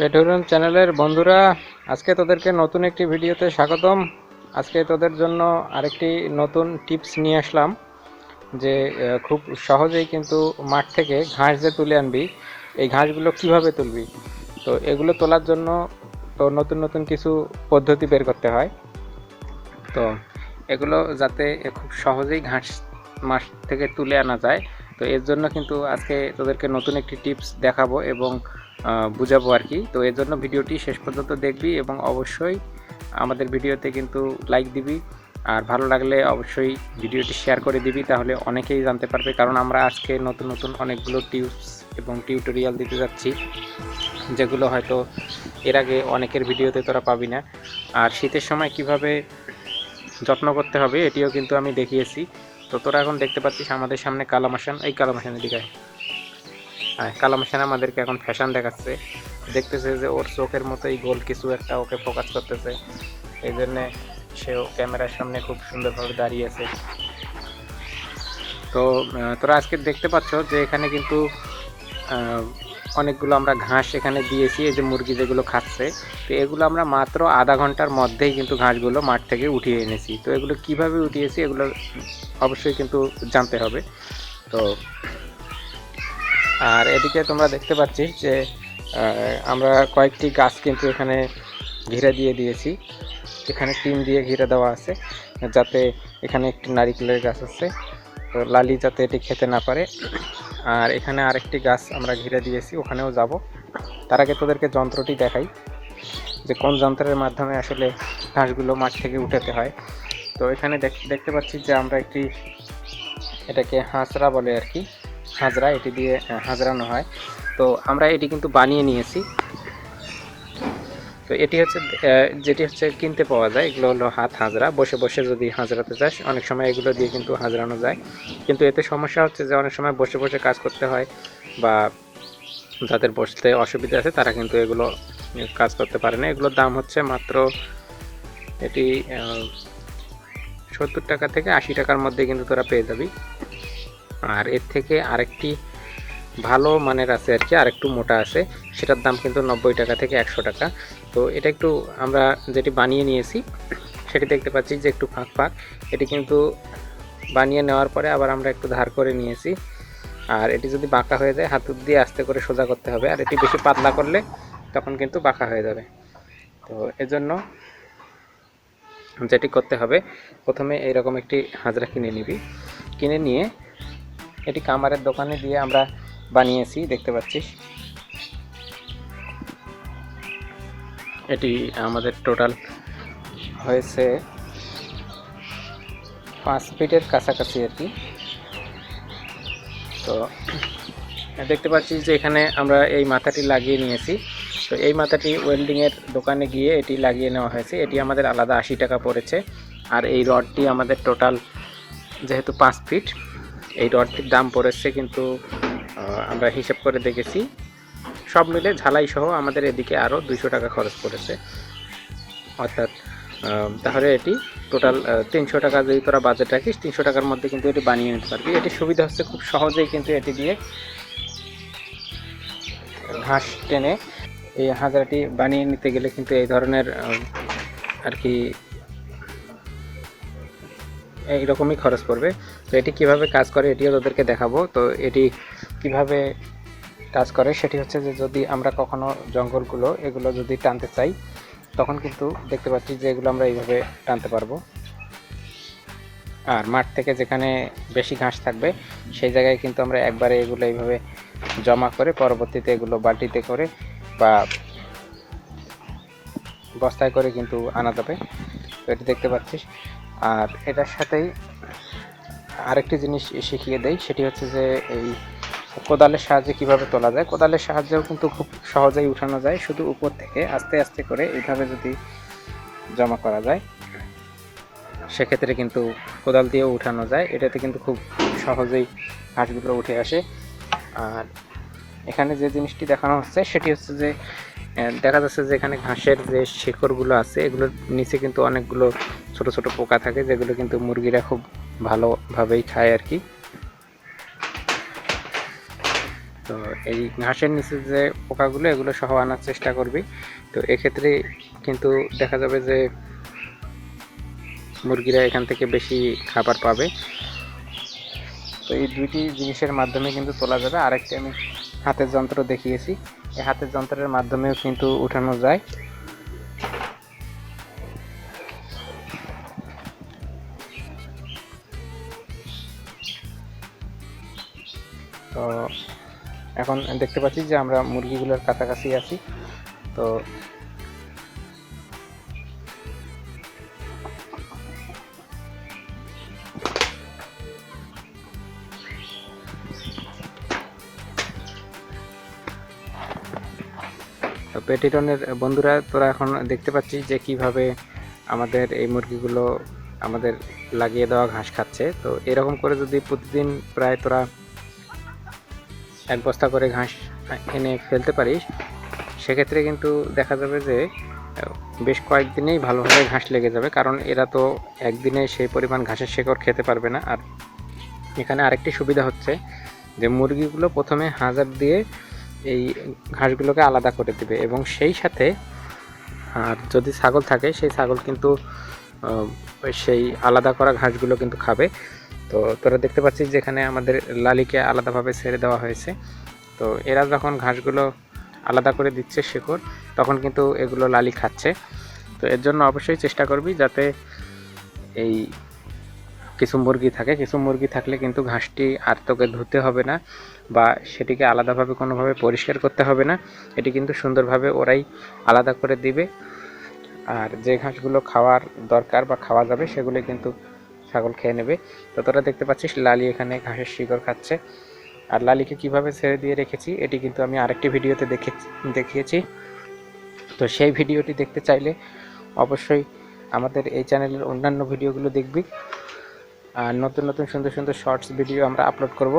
পেটুরিয়াম চ্যানেলের বন্ধুরা, আজকে তোদেরকে নতুন একটি ভিডিওতে স্বাগতম। আজকে তোদের জন্য আরেকটি নতুন টিপস নিয়ে আসলাম, যে খুব সহজেই কিন্তু মাঠ থেকে ঘাস যে তুলে আনবি, এই ঘাসগুলো কীভাবে তুলবি? তো এগুলো তোলার জন্য তো নতুন নতুন কিছু পদ্ধতি বের করতে হয়। তো এগুলো যাতে খুব সহজেই ঘাস মাঠ থেকে তুলে আনা যায়, তো এর জন্য কিন্তু আজকে তোদেরকে নতুন একটি টিপস দেখাবো এবং বুঝাবো আর কি। তো এর জন্য ভিডিওটি শেষ পর্যন্ত দেখবি এবং অবশ্যই আমাদের ভিডিওতে কিন্তু লাইক দিবি। আর ভালো লাগলে অবশ্যই ভিডিওটি শেয়ার করে দিবি, তাহলে অনেকেই জানতে পারবে। কারণ আমরা আজকে নতুন নতুন অনেকগুলো টিপস এবং টিউটোরিয়াল দিতে যাচ্ছি, যেগুলো হয়তো এর আগে অনেকের ভিডিওতে তোরা পাবি না। আর শীতের সময় কীভাবে যত্ন করতে হবে, এটিও কিন্তু আমি দেখিয়েছি। তো তোরা এখন দেখতে পাচ্ছিস আমাদের সামনে কালামাসান, এই কালামাসানের দিকে আয়। হ্যাঁ কালামাসান আমাদেরকে এখন ফ্যাশন দেখাচ্ছে। দেখতেছে যে ওর চোখের মতোই গোল কিছু একটা ওকে ফোকাস করতেছে। এই জন্যে সেও ক্যামেরার সামনে খুব সুন্দরভাবে দাঁড়িয়ে আছে। তো তোরা আজকে দেখতে পাচ্ছ যে এখানে কিন্তু অনেকগুলো আমরা ঘাস এখানে দিয়েছি, এই যে মুরগি যেগুলো খাচ্ছে। তো এগুলো আমরা মাত্র আধা ঘণ্টার মধ্যেই কিন্তু ঘাসগুলো মাঠ থেকে উঠিয়ে এনেছি। তো এগুলো কীভাবে উঠিয়েছি এগুলো অবশ্যই কিন্তু জানতে হবে। তো আর এদিকে তোমরা দেখতে পাচ্ছিস যে আমরা কয়েকটি গাছ কিন্তু এখানে ঘিরে দিয়ে দিয়েছি। এখানে টিন দিয়ে ঘিরে দেওয়া আছে, যাতে এখানে একটি নারিকেলের গাছ আছে। তো লালি যাতে এটি খেতে না পারে। আর এখানে আরেকটি গাছ আমরা ঘিরে দিয়েছি, ওখানেও যাব। তার আগে তোদেরকে যন্ত্রটি দেখাই, যে কোন যন্ত্রের মাধ্যমে আসলে ঘাসগুলো মাঠ থেকে উঠাতে হয়। তো এখানে দেখ- দেখতে পাচ্ছি যে আমরা একটি, এটাকে হাঁসরা বলে আর কি। হাজরা, এটি দিয়ে হাজরানো হয়। তো আমরা এটি কিন্তু বানিয়ে নিয়েছি। তো এটি হচ্ছে যেটি হচ্ছে কিনতে পাওয়া যায়, এগুলো হলো হাত হাজরা। বসে বসে যদি হাজরাতে চাস অনেক সময় এগুলো দিয়ে কিন্তু হাজরানো যায়। কিন্তু এতে সমস্যা হচ্ছে যে, অনেক সময় বসে বসে কাজ করতে হয় বা যাদের বসতে অসুবিধা আছে, তারা কিন্তু এগুলো কাজ করতে পারে না। এগুলোর দাম হচ্ছে মাত্র এটি সত্তর টাকা থেকে আশি টাকার মধ্যে কিন্তু তোরা পেয়ে যাবি। আর এর থেকে আরেকটি ভালো মানের আছে আর কি, আরেকটু মোটা আছে। সেটার দাম কিন্তু নব্বই টাকা থেকে একশো টাকা। তো এটা একটু আমরা যেটি বানিয়ে নিয়েছি, সেটি দেখতে পাচ্ছি যে একটু ফাঁক ফাঁক। এটি কিন্তু বানিয়ে নেওয়ার পরে আবার আমরা একটু ধার করে নিয়েছি। আর এটি যদি বাঁকা হয়ে যায় হাতুর দিয়ে আস্তে করে সোজা করতে হবে। আর এটি বেশি পাতলা করলে তখন কিন্তু বাঁকা হয়ে যাবে। তো এজন্য যেটি করতে হবে, প্রথমে এইরকম একটি হাজরা কিনে নিবি। কিনে নিয়ে এটি কামারের দোকানে দিয়ে আমরা বানিয়েছি, দেখতে পাচ্ছিস। এটি আমাদের টোটাল হয়েছে পাঁচ ফিটের কাছাকাছি আর কি। তো, দেখতে পাচ্ছি যে এখানে আমরা এই মাথাটি লাগিয়ে নিয়েছি। তো এই মাথাটি ওয়েল্ডিংয়ের দোকানে গিয়ে এটি লাগিয়ে নেওয়া হয়েছে। এটি আমাদের আলাদা আশি টাকা পড়েছে। আর এই রডটি আমাদের টোটাল যেহেতু পাঁচ ফিট এই রডটির দাম পড়েছে কিন্তু আমরা হিসেব করে দেখেছি। সব মিলে ঝালাই সহ আমাদের এদিকে আরও দুইশো টাকা খরচ পড়েছে। অর্থাৎ তাহলে এটি টোটাল তিনশো টাকা যদি তোরা বাজেট রাখিস, তিনশো টাকার মধ্যে কিন্তু এটি বানিয়ে নিতে পারবি। এটি সুবিধা হচ্ছে খুব সহজেই কিন্তু এটি দিয়ে ঘাস টেনে এই হাজারাটি বানিয়ে নিতে গেলে কিন্তু এই ধরনের আর কি এইরকমই খরচ পড়বে। তো এটি কীভাবে কাজ করে এটিও তোদেরকে দেখাবো। তো এটি কীভাবে কাজ করে সেটি হচ্ছে যে যদি আমরা কখনো জঙ্গলগুলো, এগুলো যদি টানতে চাই, তখন কিন্তু দেখতে পাচ্ছি যে এগুলো আমরা এইভাবে টানতে পারব। আর মাঠ থেকে যেখানে বেশি ঘাস থাকবে, সেই জায়গায় কিন্তু আমরা একবারে এগুলো এইভাবে জমা করে পরবর্তীতে এগুলো বালতিতে করে বা বস্তায় করে কিন্তু আনা যাবে। এটি দেখতে পাচ্ছিস। আর এটার সাথেই আরেকটি জিনিস শিখিয়ে দেই, সেটি হচ্ছে যে এই কোদালের সাহায্যে কীভাবে তোলা যায়। কোদালের সাহায্যেও কিন্তু খুব সহজেই উঠানো যায়, শুধু উপর থেকে আস্তে আস্তে করে এইভাবে যদি জমা করা যায়, সেক্ষেত্রে কিন্তু কোদাল দিয়েও উঠানো যায়। এটাতে কিন্তু খুব সহজেই ঘাসগুলো উঠে আসে। আর এখানে যে জিনিসটি দেখানো হচ্ছে, সেটি হচ্ছে যে দেখা যাচ্ছে যে এখানে ঘাসের যে শেকড়গুলো আছে, এগুলোর নিচে কিন্তু অনেকগুলো ছোট ছোট পোকা থাকে, যেগুলো কিন্তু মুরগিরা খুব ভালোভাবেই খায় আর কি তো এই ঘাসের নিচে যে পোকাগুলো, এগুলো সহ আনার চেষ্টা করবি। তো এক্ষেত্রে কিন্তু দেখা যাবে যে মুরগিরা এখান থেকে বেশি খাবার পাবে। তো এই দুইটি জিনিসের মাধ্যমে কিন্তু তোলা যাবে। আরেকটি আমি হাতের যন্ত্র দেখিয়েছি। এই হাতের যন্ত্রের মাধ্যমেও কিন্তু উঠানো যায়। তো এখন দেখতে পাচ্ছি যে আমরা মুরগিগুলোর কাছাকাছি আছি। তো পেটিটনের বন্ধুরা, তোরা এখন দেখতে পাচ্ছিস যে কীভাবে আমাদের এই মুরগিগুলো আমাদের লাগিয়ে দেওয়া ঘাস খাচ্ছে। তো এরকম করে যদি প্রতিদিন প্রায় তোরা এক বস্তা করে ঘাস এনে ফেলতে পারিস, সেক্ষেত্রে কিন্তু দেখা যাবে যে বেশ কয়েকদিনেই ভালোভাবে ঘাস লেগে যাবে। কারণ এরা তো একদিনে সেই পরিমাণ ঘাসের শেকড় খেতে পারবে না। আর এখানে আরেকটি সুবিধা হচ্ছে যে, মুরগিগুলো প্রথমে হাজার দিয়ে এই ঘাসগুলোকে আলাদা করে দিবে এবং সেই সাথে, আর যদি ছাগল থাকে, সেই ছাগল কিন্তু সেই আলাদা করা ঘাসগুলো কিন্তু খাবে। তো তোরা দেখতে পাচ্ছিস যেখানে আমাদের লালিকে আলাদাভাবে ছেড়ে দেওয়া হয়েছে। তো এরা যখন ঘাসগুলো আলাদা করে দিচ্ছে শেকড়, তখন কিন্তু এগুলো লালি খাচ্ছে। তো এর জন্য অবশ্যই চেষ্টা করবি যাতে এই কিছু মুরগি থাকে কিছু মুরগি থাকলে কিন্তু ঘাসটি আর তোকে ধুতে হবে না বা সেটিকে আলাদাভাবে কোনোভাবে পরিষ্কার করতে হবে না। এটি কিন্তু সুন্দরভাবে ওরাই আলাদা করে দিবে। আর যে ঘাসগুলো খাওয়ার দরকার বা খাওয়া যাবে সেগুলো কিন্তু ছাগল খেয়ে নেবে। তো তোরা দেখতে পাচ্ছিস, লালি এখানে ঘাসের শিকড় খাচ্ছে। আর লালিকে কীভাবে ছেড়ে দিয়ে রেখেছি, এটি কিন্তু আমি আরেকটি ভিডিওতে দেখে, দেখিয়েছি। তো সেই ভিডিওটি দেখতে চাইলে অবশ্যই আমাদের এই চ্যানেলের অন্যান্য ভিডিওগুলো দেখবি। নতুন নতুন সুন্দর সুন্দর শর্টস ভিডিও আমরা আপলোড করব,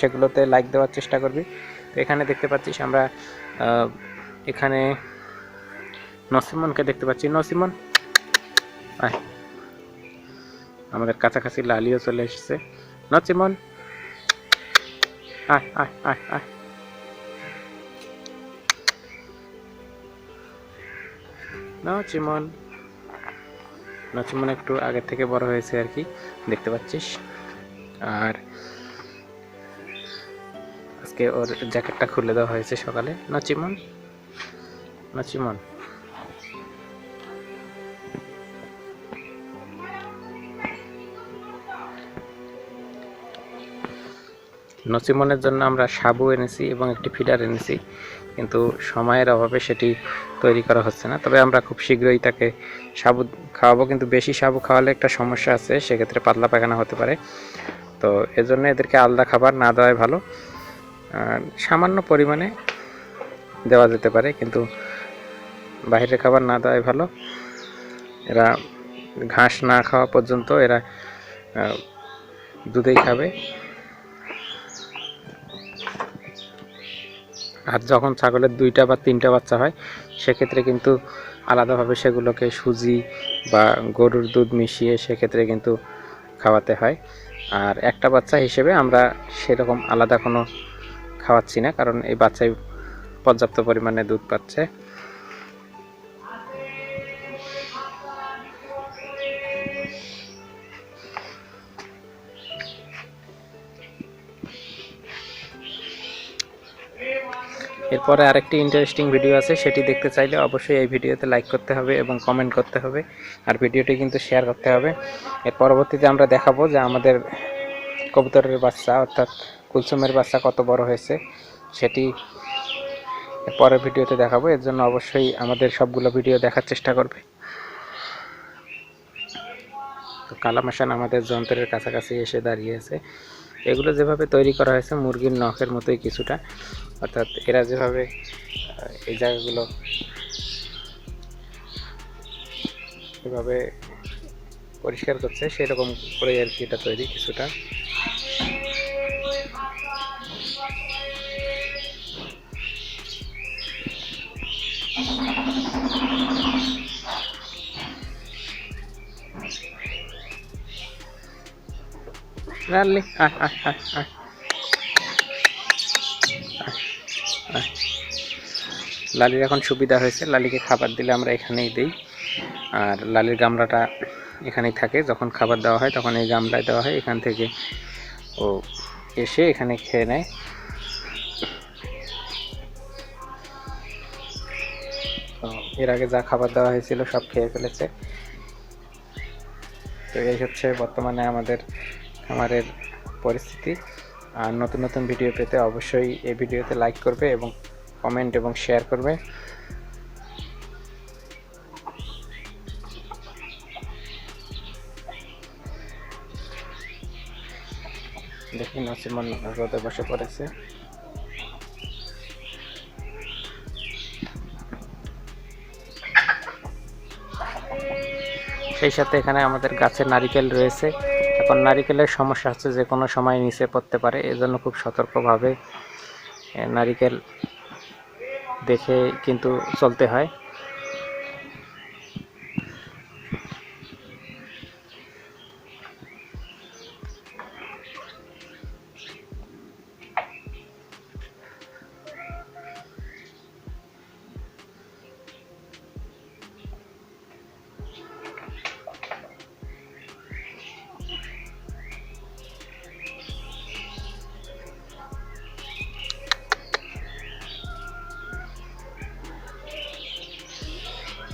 সেগুলোতে লাইক দেওয়ার চেষ্টা করবি। তো এখানে দেখতে পাচ্ছিস আমরা এখানে নসিমনকে দেখতে পাচ্ছি। নসিমন, আয়। আমাদের কাছাকাছি লালিও চলে এসেছে। নসিমন, আয় আয় আয় আয়। নচিমন নচিমন একটু আগের থেকে বড় হয়েছে আর কি, দেখতে পাচ্ছিস। আর আজকে ওর জ্যাকেটটা খুলে দেওয়া হয়েছে সকালে। নচিমন? নচিমন? নচিমনের জন্য আমরা সাবু এনেছি এবং একটি ফিডার এনেছি, কিন্তু সময়ের অভাবে সেটি তৈরি করা হচ্ছে না। তবে আমরা খুব শীঘ্রই তাকে সাবু খাওয়াবো, কিন্তু বেশি সাবু খাওয়ালে একটা সমস্যা আছে, সেক্ষেত্রে পাতলা পায়খানা হতে পারে। তো এজন্য এদেরকে আলাদা খাবার না দেওয়াই ভালো। সামান্য পরিমাণে দেওয়া যেতে পারে, কিন্তু বাইরের খাবার না দেওয়াই ভালো। এরা ঘাস না খাওয়া পর্যন্ত এরা দুধেই খাবে। আর যখন ছাগলের দুইটা বা তিনটা বাচ্চা হয়, সেক্ষেত্রে কিন্তু আলাদাভাবে সেগুলোকে সুজি বা গরুর দুধ মিশিয়ে সেক্ষেত্রে কিন্তু খাওয়াতে হয়। আর একটা বাচ্চা হিসেবে আমরা সেরকম আলাদা কোনো খাওয়াচ্ছি না, কারণ এই বাচ্চাই পর্যাপ্ত পরিমাণে দুধ পাচ্ছে। এরপরে আরেকটি ইন্টারেস্টিং ভিডিও আছে, সেটি দেখতে চাইলে অবশ্যই এই ভিডিওতে লাইক করতে হবে এবং কমেন্ট করতে হবে, আর ভিডিওটি কিন্তু শেয়ার করতে হবে। এর পরবর্তীতে আমরা দেখাবো যে আমাদের কবুতরের বাচ্চা, অর্থাৎ কুলসুমের বাচ্চা কত বড় হয়েছে, সেটি পরের ভিডিওতে দেখাবো। এর জন্য অবশ্যই আমাদের সবগুলো ভিডিও দেখার চেষ্টা করবে। তো কালামাসান আমাদের যন্ত্রের কাছাকাছি এসে দাঁড়িয়েছে। এগুলো যেভাবে তৈরি করা হয়েছে, মুরগির নখের মতোই কিছুটা। অর্থাৎ এরা যেভাবে এই জায়গাগুলো এভাবে পরিষ্কার করছে, সেরকম করে আর কি এটা তৈরি কিছুটা। রানলি আয় আয় আয় আয়। লালির এখন সুবিধা হয়েছে। লালিকে খাবার দিলে আমরা এখানেই দিই। আর লালির গামলাটা এখানেই থাকে। যখন খাবার দেওয়া হয় তখন এই গামলায় দেওয়া হয়। এখান থেকে ও এসে এখানে খেয়ে নেয়। তো এর আগে যা খাবার দেওয়া হয়েছিল সব খেয়ে ফেলেছে। তো এই হচ্ছে বর্তমানে আমাদের খামারের পরিস্থিতি। আর নতুন নতুন ভিডিও পেতে অবশ্যই এই ভিডিওতে লাইক করবে এবং কমেন্ট এবং শেয়ার করবে। দেখি নসিমন রোদে বসে পড়েছে। সেই সাথে এখানে আমাদের গাছে নারিকেল রয়েছে। এখন নারিকেলের সমস্যা হচ্ছে যে কোনো সময় নিচে পড়তে পারে, এজন্য খুব সতর্কভাবে নারিকেল দেখে কিন্তু চলতে হয়।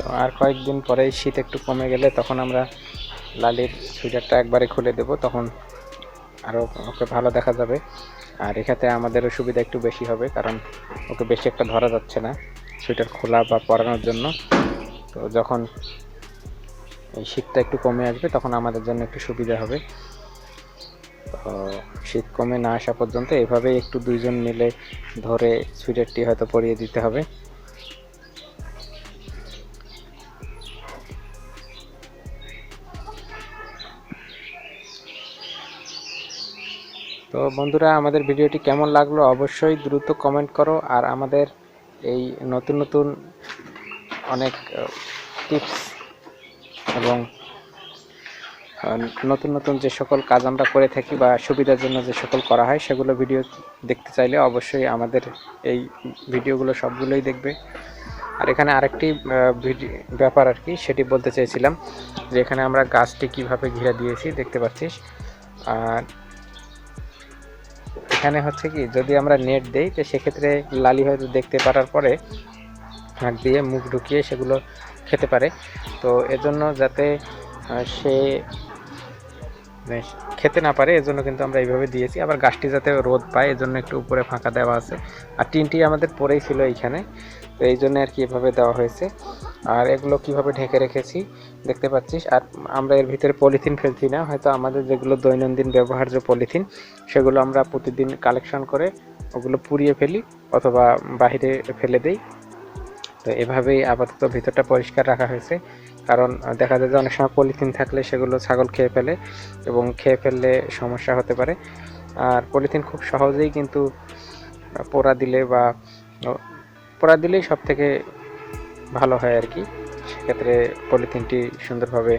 তো আর কয়েকদিন পরেই শীত একটু কমে গেলে তখন আমরা লালির সুইটারটা একবারে খুলে দেব, তখন আরও ওকে ভালো দেখা যাবে। আর এখানে আমাদেরও সুবিধা একটু বেশি হবে, কারণ ওকে বেশি একটা ধরা যাচ্ছে না সুইটার খোলা বা পরানোর জন্য। তো যখন এই শীতটা একটু কমে আসবে, তখন আমাদের জন্য একটু সুবিধা হবে। তো শীত কমে না আসা পর্যন্ত এভাবেই একটু দুইজন মিলে ধরে সুইটারটি হয়তো পরিয়ে দিতে হবে। তো বন্ধুরা, আমাদের ভিডিওটি কেমন লাগল অবশ্যই দ্রুত কমেন্ট করো আর আমাদের এই নতুন নতুন অনেক টিপস এবং নতুন নতুন যে সকল কাজ আমরা করে থাকি বা সুবিধার জন্য যে সকল করা হয়, সেগুলো ভিডিও দেখতে চাইলে অবশ্যই আমাদের এই ভিডিওগুলো সবগুলোই দেখবে। আর এখানে আরেকটি ব্যাপার আর কি, সেটি বলতে চাইছিলাম যে এখানে আমরা গাছটি কীভাবে ঘিরে দিয়েছি, দেখতে পাচ্ছিস? আর এখানে হচ্ছে কি, যদি আমরা নেট দেই, তো সেক্ষেত্রে লালি হয়তো দেখতে পারার পরে হাত দিয়ে মুখ ঢুকিয়ে সেগুলো খেতে পারে। তো এজন্য যাতে সে মানে খেতে না পারে, এজন্য কিন্তু আমরা এইভাবে দিয়েছি। আবার গাছটি যাতে রোদ পায়, এজন্য একটু উপরে ফাঁকা দেওয়া আছে। আর টিনটি আমাদের পরেই ছিল এইখানে। তো এই জন্য আর কি এভাবে দেওয়া হয়েছে। আর এগুলো কীভাবে ঢেকে রেখেছি দেখতে পাচ্ছিস। আর আমরা এর ভিতরে পলিথিন ফেলছি না, হয়তো আমাদের যেগুলো দৈনন্দিন ব্যবহার্য পলিথিন, সেগুলো আমরা প্রতিদিন কালেকশন করে ওগুলো পুড়িয়ে ফেলি অথবা বাইরে ফেলে দেই। তো এভাবেই আপাতত ভিতরটা পরিষ্কার রাখা হয়েছে। কারণ দেখা যায় যে অনেক সময় পলিথিন থাকলে সেগুলো ছাগল খেয়ে ফেলে এবং খেয়ে ফেললে সমস্যা হতে পারে। আর পলিথিন খুব সহজেই কিন্তু পোড়া দিলে বা পোড়া দিলেই সব থেকে ভালো হয় আর কি। সেক্ষেত্রে পলিথিনটি সুন্দরভাবে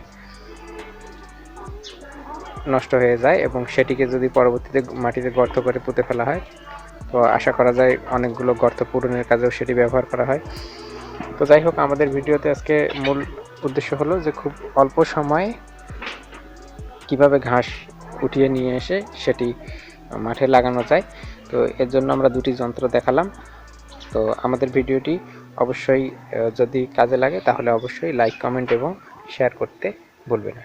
নষ্ট হয়ে যায় এবং সেটিকে যদি পরবর্তীতে মাটিতে গর্ত করে পুঁতে ফেলা হয়, তো আশা করা যায় অনেকগুলো গর্ত পূরণের কাজেও সেটি ব্যবহার করা হয়। তো যাই হোক, আমাদের ভিডিওতে আজকে মূল উদ্দেশ্য হলো যে খুব অল্প সময়ে কীভাবে ঘাস উঠিয়ে নিয়ে এসে সেটি মাঠে লাগানো যায়। তো এর জন্য আমরা দুটি যন্ত্র দেখালাম। তো আমাদের ভিডিওটি অবশ্যই যদি কাজে লাগে তাহলে অবশ্যই লাইক কমেন্ট এবং শেয়ার করতে ভুলবে না।